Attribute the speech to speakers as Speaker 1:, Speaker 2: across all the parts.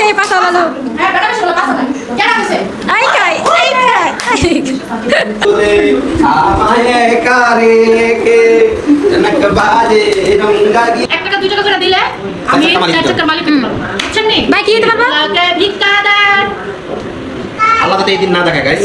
Speaker 1: সেই পাশাওয়ালা লোক
Speaker 2: হ্যাঁ
Speaker 1: আই খাই আই খাই
Speaker 3: আমায় কারে কে জনক বাজে রঙ্গাগি
Speaker 2: এক টাকা দুই টাকা করে দিলে আমি
Speaker 3: চার চাকার মালিক হতে
Speaker 2: পারব। বুঝছেন নি?
Speaker 1: ভাই কি দিতে পারব?
Speaker 2: ভিক্ষা দেন।
Speaker 3: আল্লাহ যাতে এই দিন না দেখা গাইস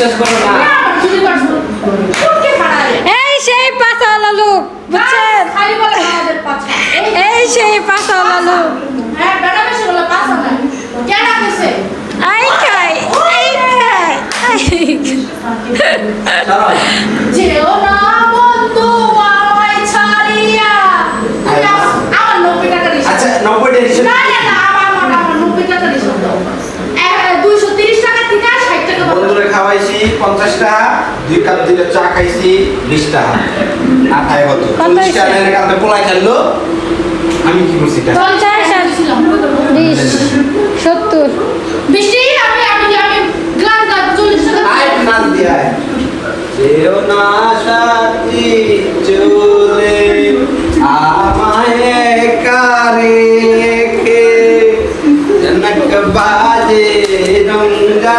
Speaker 3: বিশ্বাস করো না।
Speaker 1: এই সেই পাশাওয়ালা লোক বুঝছেন? এই সেই পাশাওয়ালা লোক এই খাই এই খাই।
Speaker 3: 50 টাকা দুই কাপ দুইটা চা খাইছি 20 টাকা আর খাই কত? 40 টাকা পোলাই খেললো। আমি কি করছি
Speaker 2: পঞ্চাশ।
Speaker 1: বিশ। সত্তর।
Speaker 2: বৃষ্টি আমি আমি আমি গ্লাস দাও চল্লিশ টাকা।
Speaker 3: আয় নাচ দিয়ে আয়। যেও না সাথী চলে আমায় কারে কে জনক বাজে রঙ্গা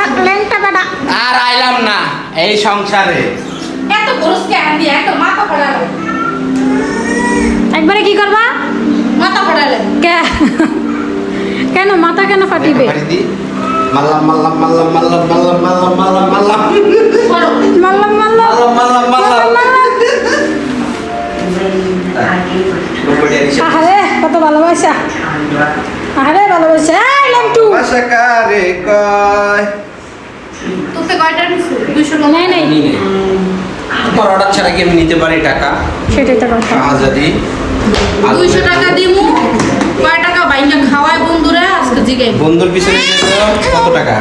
Speaker 1: লেনটা বেটা।
Speaker 3: আর আইলাম না এই সংসারে।
Speaker 2: এত গরস কে আন দিয়ে এত মাথা ফাড়ালো
Speaker 1: একবারে কি করবা?
Speaker 2: মাথা ফাড়ালে
Speaker 1: কে? কেন মাথা কেন ফাটিবে?
Speaker 3: মাল্লাম মাল্লাম মাল্লাম মাল্লাম মাল্লাম মাল্লাম মাল্লাম মাল্লাম।
Speaker 1: মাল্লাম মাল্লাম
Speaker 3: মাল্লাম মাল্লাম মাল্লাম।
Speaker 1: আহারে কত ভালোবাসা। আহারে ভালোবাসা। এই লন্টু
Speaker 3: ভাষা কারে কয়?
Speaker 2: তোকে কয়টা
Speaker 1: নেই নেই।
Speaker 3: অর্ডার ছাড়া কি আমি নিতে পারি টাকা?
Speaker 1: সেটাই তো কথা।
Speaker 3: আজাদি।
Speaker 2: দুইশো টাকা দিমু। কয় টাকা বাইঙ্গা খাওয়ায় বন্ধুরা? আজকে জিগাই।
Speaker 3: বন্ধুর পিছনে কত টাকা?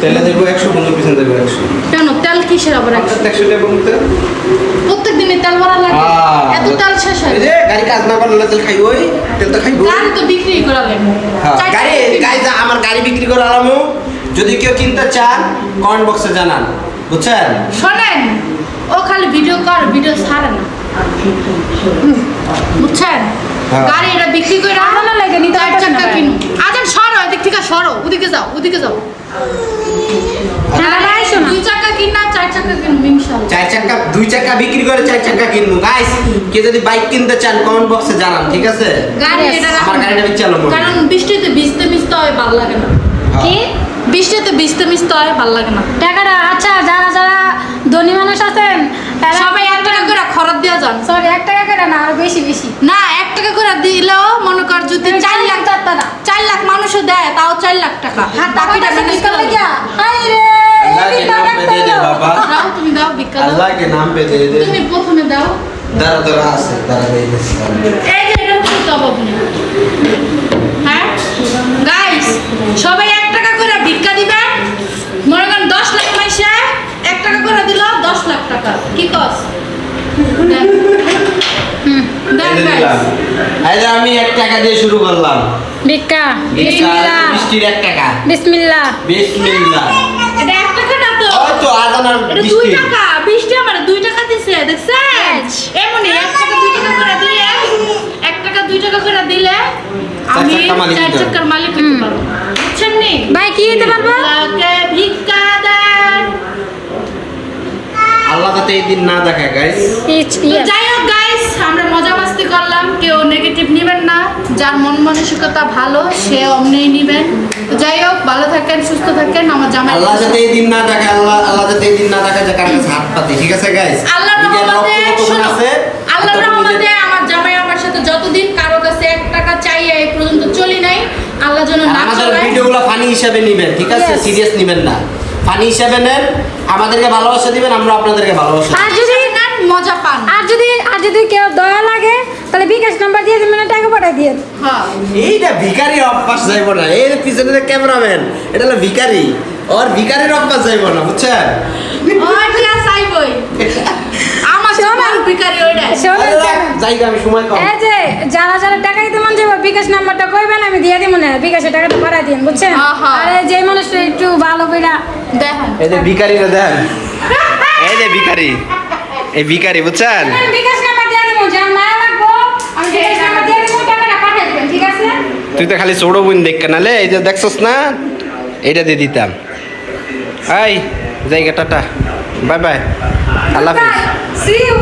Speaker 3: তেলে দেবো একশো বন্ধুর পিছনে দেবো একশো।
Speaker 2: কেন? তেল কিসের আবার
Speaker 3: একশো টাকা বলতে
Speaker 2: প্রত্যেক দিনে তেল ভরা লাগে। এত তেল শেষ হয়।
Speaker 3: এই যে গাড়ি কাজ না করলে তেল খাইবই তেল তো খাইবই
Speaker 2: গাড়ি তো বিক্রি করা লাগে।
Speaker 3: হ্যাঁ, গাড়ি গাড়ি আমার গাড়ি বিক্রি করে আলামু যদি কেউ কিনতে চান কমেন্ট বক্সে জানান। বুঝছেন?
Speaker 2: শোনেন ও খালি ভিডিও কর ভিডিও ছাড়ে না। বুঝছেন?
Speaker 3: হ্যাঁ।
Speaker 2: গাড়ি এটা বিক্রি করে
Speaker 1: আজানের লাগে নিতে পারতেছে
Speaker 2: চাকা। কিনুন আজান সরো এদিক থেকে সরো ওদিকে যাও ওদিকে যাও।
Speaker 1: হ্যাঁ দাদা আইসো
Speaker 2: দুই চাকা কিন না চার চাকা কিনুন ইনশাল্লাহ।
Speaker 3: চার চাকা দুই চাকা বিক্রি করে চার চাকা কিনবো। গাইস কেউ যদি বাইক কিনতে চান কমেন্ট বক্সে জানান ঠিক আছে?
Speaker 2: গাড়ি এটা
Speaker 3: আমার। গাড়িটা বিচ্ছালো
Speaker 2: কারণ বৃষ্টিতে ভিজতে মিশতে হয় ভালো লাগে না।
Speaker 1: কি?
Speaker 2: বৃষ্টিতে ভিজতে মিশতে হয় ভালো লাগে না।
Speaker 1: টাকাটা আচ্ছা যারা যারা ধনী মানুষ আছেন তারা
Speaker 2: সবাই এক টাকা করে খরচ দেওয়া যান।
Speaker 1: সরি এক টাকা করে না আরও বেশি বেশি।
Speaker 2: না এক টাকা করে দিলেও মনে কর যদি চার লাখ
Speaker 1: টাকা।
Speaker 2: চার লাখ মানুষও দেয় তাও চার লাখ টাকা। ম্যানেজ করে
Speaker 1: হাই রে
Speaker 3: লাগে
Speaker 2: দাও
Speaker 3: আল্লাহকে নাম পেতে দে।
Speaker 2: তুমি প্রথমে দাও।
Speaker 3: দাঁড়া দাঁড়া আছে দাঁড়া
Speaker 2: এই যে হ্যাঁ? গাইস সবাই টাকা ভিক্ষা দিবেন মনে করেন দশ লাখ পয়সা এক টাকা করে দিল দশ লাখ টাকা। কি কস?
Speaker 3: আমি এক টাকা দিয়ে শুরু করলাম।
Speaker 1: ভিক্ষা।
Speaker 3: বিশটা এক টাকা।
Speaker 1: বিসমিল্লাহ।
Speaker 3: বিসমিল্লাহ।
Speaker 2: এটা এক টাকা না তো?
Speaker 3: ওই তো আজান
Speaker 2: দুই টাকা। বৃষ্টি আমার দুই টাকা দিছে দেখছেন? এমনই এক টাকা দুই টাকা করে দিলে এক টাকা দুই টাকা করে দিলে আমি
Speaker 3: চার মালিক
Speaker 2: চার
Speaker 3: হতে হবে।
Speaker 2: চাকার মালিক হতে পারব বুঝছেন নি
Speaker 1: ভাই কি দিতে পারব?
Speaker 3: আল্লাহ যাতে এই দিন না দেখায় গাইস
Speaker 2: যাই হোক গাইস আমরা মজা মাস্তি করলাম। কেউ নেগেটিভ নেবেন না। যার মন মানসিকতা ভালো সে অমনেই নেবেন। যাই হোক ভালো থাকেন সুস্থ থাকেন। আমার জামাই
Speaker 3: আল্লাহ যাতে এই দিন না দেখায় আল্লাহ আল্লাহ যাতে এই দিন না দেখায় যে কার কাছে হাত পাতি। ঠিক আছে গাইস
Speaker 2: আল্লাহর রহমতে শোনো, আল্লাহর রহমতে আমার জামাই আমার সাথে যতদিন কারও কাছে এক টাকা চাইয়ে এই পর্যন্ত চলি নাই আল্লাহ যেন না চলায়।
Speaker 3: হিসাবে নেবেন ঠিক আছে? সিরিয়াস নেবেন না। ফানি হিসাবে নেন আমাদেরকে ভালোবাসা দিবেন আমরা আপনাদেরকে ভালোবাসা
Speaker 1: আর যদি
Speaker 2: নেন, মজা পান।
Speaker 1: আর যদি আর যদি কেউ দয়া লাগে তাহলে বিকাশ নাম্বার দিয়ে দিবেন টাকা পাঠিয়ে দিয়ে
Speaker 2: হ্যাঁ।
Speaker 3: এইটা ভিখারি অভ্যাস যাইব না। এই পিছনে যে ক্যামেরাম্যান এটা হলো ভিখারি। ওর ভিখারির অভ্যাস যাইব না বুঝছেন?
Speaker 2: চাইবই ওইটা
Speaker 1: শোনেন
Speaker 3: আরে জায়গা আমি সময় কম।
Speaker 1: এই যে যারা যারা টাকা দিতে মন যাবে বিকাশ নাম্বারটা কইবেন আমি দিয়ে দিব না। বিকাশের টাকাটা পাঠিয়ে দিন বুঝছেন। আর এই যে মানুষটা একটু ভালো কইরা
Speaker 2: দেখেন।
Speaker 3: এই যে ভিখারিরা দেন। এই যে ভিখারি। এই ভিখারি বুঝছেন?
Speaker 1: বিকাশ নাম্বার দিয়ে দিব যার মায়া লাগবো আমি বিকাশ নাম্বার দিয়ে দিব টাকাটা পাঠিয়ে দিবেন ঠিক আছে?
Speaker 3: তুই তো খালি ছোট বোন দেখ নালে এই যে দেখছস না? এইটা দিয়ে দিতাম। এই জায়গা টাটা। Bye bye. আল্লাহ হাফিজ
Speaker 1: সি ইউ